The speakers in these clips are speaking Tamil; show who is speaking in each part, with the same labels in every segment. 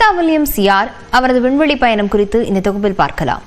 Speaker 1: சுனிதா வில்லியம்ஸ் யார்? அவரது விண்வெளி பயணம் குறித்து இந்த தொகுப்பில் பார்க்கலாம்.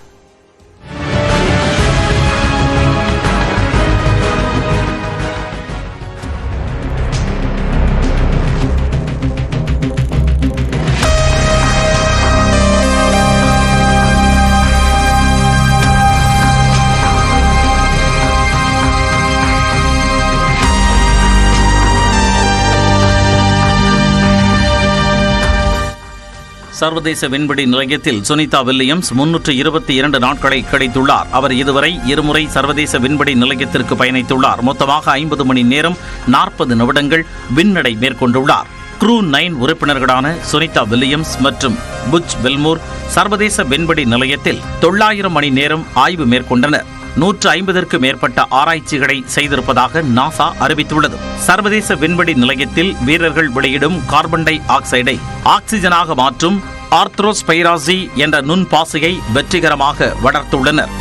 Speaker 2: சர்வதேச விண்வெளி நிலையத்தில் சுனிதா வில்லியம்ஸ் முன்னூற்று இருபத்தி இரண்டு நாட்களை கிடைத்துள்ளார். அவர் இதுவரை இருமுறை சர்வதேச விண்வெளி நிலையத்திற்கு பயணித்துள்ளார். மொத்தமாக ஐம்பது மணி நேரம் நாற்பது நிமிடங்கள் விண்ணடை மேற்கொண்டுள்ளார். க்ரூ நைன் உறுப்பினர்களான சுனிதா வில்லியம்ஸ் மற்றும் புட்ச் வில்மூர் சர்வதேச விண்வெளி நிலையத்தில் தொள்ளாயிரம் மணி நேரம் ஆய்வு மேற்கொண்டனர். நூற்று ஐம்பதற்கு மேற்பட்ட ஆராய்ச்சிகளை செய்திருப்பதாக நாசா அறிவித்துள்ளது. சர்வதேச விண்வெளி நிலையத்தில் வீரர்கள் வெளியிடும் கார்பன் டை ஆக்சைடை ஆக்சிஜனாக மாற்றும் ஆர்த்ரோஸ்பைராசி என்ற நுண்பாசையை வெற்றிகரமாக வளர்த்துள்ளனர்.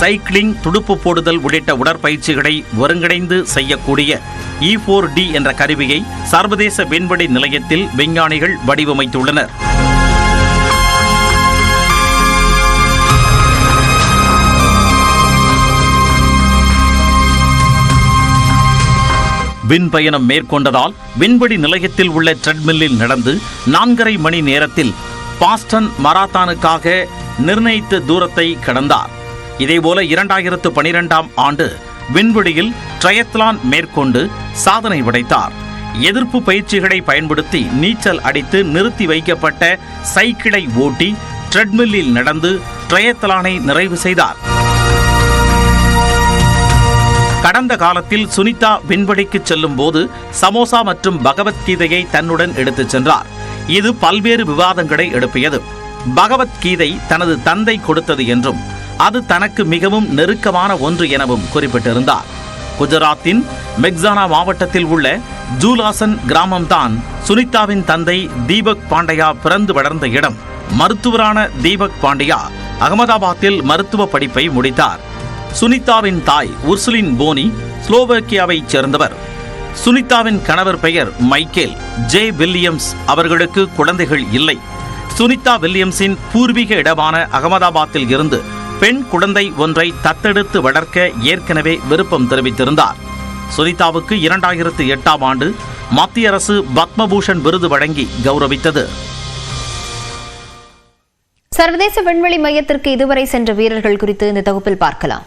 Speaker 2: சைக்கிளிங் துடுப்பு போடுதல் உள்ளிட்ட உடற்பயிற்சிகளை ஒருங்கிணைந்து செய்யக்கூடிய இ ஃபோர் டி என்ற கருவியை சர்வதேச விண்வெளி நிலையத்தில் விஞ்ஞானிகள் வடிவமைத்துள்ளனர். விண்பயணம் மேற்கொண்டதால் விண்வெளி நிலையத்தில் உள்ள ட்ரெட்மில்லில் நடந்து நான்கரை மணி நேரத்தில் பாஸ்டன் மராத்தானுக்காக நிர்ணயித்த தூரத்தை கடந்தார். இதேபோல இரண்டாயிரத்து பனிரெண்டாம் ஆண்டு விண்வெளியில் ட்ரயத்லான் மேற்கொண்டு சாதனை படைத்தார். எதிர்ப்பு பயிற்சிகளை பயன்படுத்தி நீச்சல் அடித்து நிறுத்தி வைக்கப்பட்ட சைக்கிளை ஓட்டி ட்ரெட்மில்லில் நடந்து ட்ரயத்லானை நிறைவு செய்தார். கடந்த காலத்தில் சுனிதா விண்வெளிக்கு செல்லும் போது சமோசா மற்றும் பகவத்கீதையை தன்னுடன் எடுத்துச் சென்றார். இது பல்வேறு விவாதங்களை எழுப்பியது. பகவத்கீதை தனது தந்தை கொடுத்தது என்றும் அது தனக்கு மிகவும் நெருக்கமான ஒன்று எனவும் குறிப்பிட்டிருந்தார். குஜராத்தின் மெக்சானா மாவட்டத்தில் உள்ள ஜூலாசன் கிராமம்தான் சுனிதாவின் தந்தை தீபக் பாண்டையா பிறந்து வளர்ந்த இடம். மருத்துவரான தீபக் பாண்டியா அகமதாபாத்தில் மருத்துவ படிப்பை முடித்தார். சுனிதாவின் தாய் உர்சுலின் போனி ஸ்லோவேக்கியாவைச் சேர்ந்தவர். சுனிதாவின் கணவர் பெயர் மைக்கேல். ஜே வில்லியம்ஸ் அவர்களுக்கு குழந்தைகள் இல்லை. சுனிதா வில்லியம்ஸின் பூர்வீக இடமான அகமதாபாத்தில் இருந்து பெண் குழந்தை ஒன்றை தத்தெடுத்து வளர்க்க ஏற்கனவே விருப்பம் தெரிவித்திருந்தார். சுனிதாவுக்கு இரண்டாயிரத்து எட்டாம் ஆண்டு மத்திய அரசு பத்மபூஷன் விருது வழங்கி கௌரவித்தது.
Speaker 1: சர்வதேச விண்வெளி மையத்திற்கு இதுவரை சென்ற வீரர்கள் குறித்து இந்த தொகுப்பில் பார்க்கலாம்.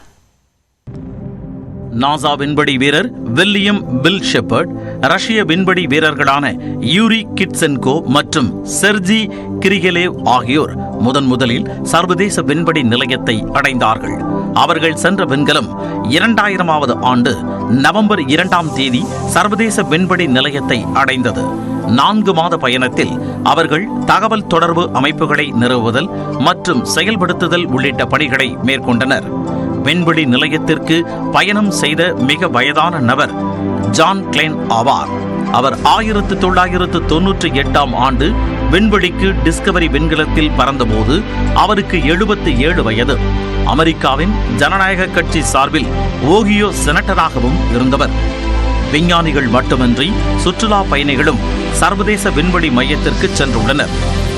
Speaker 2: நாசா விண்வெளி வீரர் வில்லியம் பில் ஷெப்பர்ட் ரஷ்ய விண்வெளி வீரர்களான யூரி கிட்சென்கோ மற்றும் செர்ஜி கிரிகலேவ் ஆகியோர் முதன் முதலில் சர்வதேச விண்வெளி நிலையத்தை அடைந்தார்கள். அவர்கள் சென்ற விண்கலம் இரண்டாயிரமாவது ஆண்டு நவம்பர் இரண்டாம் தேதி சர்வதேச விண்வெளி நிலையத்தை அடைந்தது. நான்கு மாத பயணத்தில் அவர்கள் தகவல் தொடர்பு அமைப்புகளை நிறுவுதல் மற்றும் செயல்படுத்துதல் உள்ளிட்ட பணிகளை மேற்கொண்டனர். விண்வெளி நிலையத்திற்கு பயணம் செய்த மிக வயதான நபர் ஜான் கிளேன் ஆவார். அவர் ஆயிரத்து தொள்ளாயிரத்து தொன்னூற்றி எட்டாம் ஆண்டு விண்வெளிக்கு டிஸ்கவரி விண்கலத்தில் பறந்தபோது அவருக்கு எழுபத்தி ஏழு வயது. அமெரிக்காவின் ஜனநாயக கட்சி சார்பில் ஓகியோ செனட்டராகவும் இருந்தவர். விஞ்ஞானிகள் மட்டுமின்றி சுற்றுலா பயணிகளும் சர்வதேச விண்வெளி மையத்திற்கு சென்றுள்ளனர்.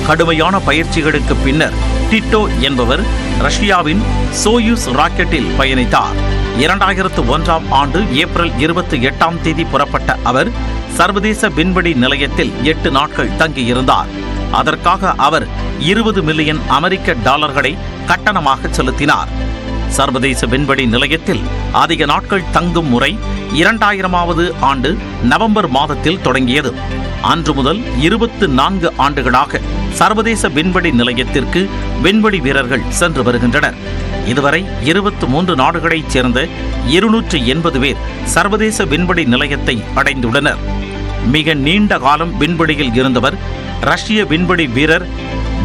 Speaker 2: கடுமையான பயிற்சிகளுக்கு பின்னர் டிட்டோ என்பவர் ரஷ்யாவின் சோயூஸ் ராக்கெட்டில் பயணித்தார். இரண்டாயிரத்து ஒன்றாம் ஆண்டு ஏப்ரல் இருபத்தி எட்டாம் தேதி புறப்பட்ட அவர் சர்வதேச விண்வெளி நிலையத்தில் எட்டு நாட்கள் தங்கியிருந்தார். அதற்காக அவர் இருபது மில்லியன் அமெரிக்க டாலர்களை கட்டணமாக செலுத்தினார். சர்வதேச விண்வெளி நிலையத்தில் அதிக நாட்கள் தங்கும் முறை இரண்டாயிரமாவது ஆண்டு நவம்பர் மாதத்தில் தொடங்கியது. அன்று முதல் இருபத்து நான்கு ஆண்டுகளாக சர்வதேச விண்வெளி நிலையத்திற்கு விண்வெளி வீரர்கள் சென்று வருகின்றனர். இதுவரை இருபத்து மூன்று நாடுகளைச் சேர்ந்த இருநூற்று எண்பது பேர் சர்வதேச விண்வெளி நிலையத்தை அடைந்துள்ளனர். மிக நீண்ட காலம் விண்வெளியில் இருந்தவர் ரஷ்ய விண்வெளி வீரர்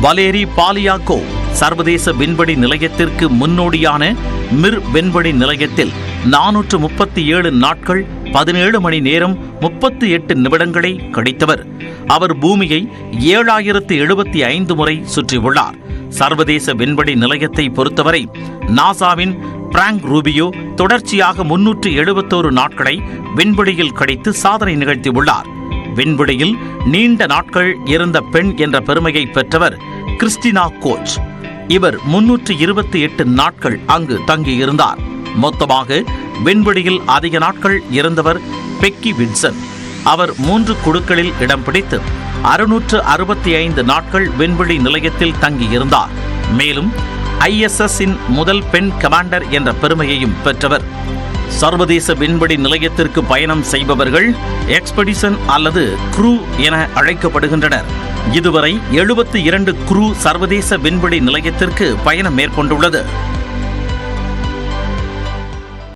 Speaker 2: வலேரி பாலியாக்கோ சர்வதேச விண்வெளி நிலையத்திற்கு முன்னோடியான மிர் விண்வெளி நிலையத்தில் நானூற்று முப்பத்தி ஏழு நாட்கள் பதினேழு மணி நேரம் முப்பத்தி எட்டு நிமிடங்களை கழித்தவர் அவர் பூமியை ஏழாயிரத்து எழுபத்தி ஐந்து முறை சுற்றியுள்ளார். சர்வதேச விண்வெளி நிலையத்தை பொறுத்தவரை நாசாவின் பிராங்க் ரூபியோ தொடர்ச்சியாக முன்னூற்று எழுபத்தோரு நாட்களை விண்வெளியில் கழித்து சாதனை நிகழ்த்தியுள்ளார். விண்வெளியில் நீண்ட நாட்கள் இருந்த பெண் என்ற பெருமையை பெற்றவர் கிறிஸ்டினா கோச். இவர் முன்னூற்று இருபத்தி எட்டு நாட்கள் அங்கு தங்கியிருந்தார். மொத்தமாக விண்வெளியில் அதிக நாட்கள் இருந்தவர் பெக்கி வின்சன் அவர் மூன்று குழுக்களில் இடம் பிடித்து அறுநூற்று அறுபத்தி ஐந்து நாட்கள் விண்வெளி நிலையத்தில் தங்கியிருந்தார். மேலும் ஐஎஸ்எஸ் இன் முதல் பெண் கமாண்டர் என்ற பெருமையையும் பெற்றவர். சர்வதேச விண்வெளி நிலையத்திற்கு பயணம் செய்பவர்கள் எக்ஸ்பெடிஷன் அல்லது க்ரூ என அழைக்கப்படுகின்றனர். இதுவரை எழுபத்தி இரண்டு குரு சர்வதேச விண்வெளி நிலையத்திற்கு பயணம் மேற்கொண்டுள்ளது.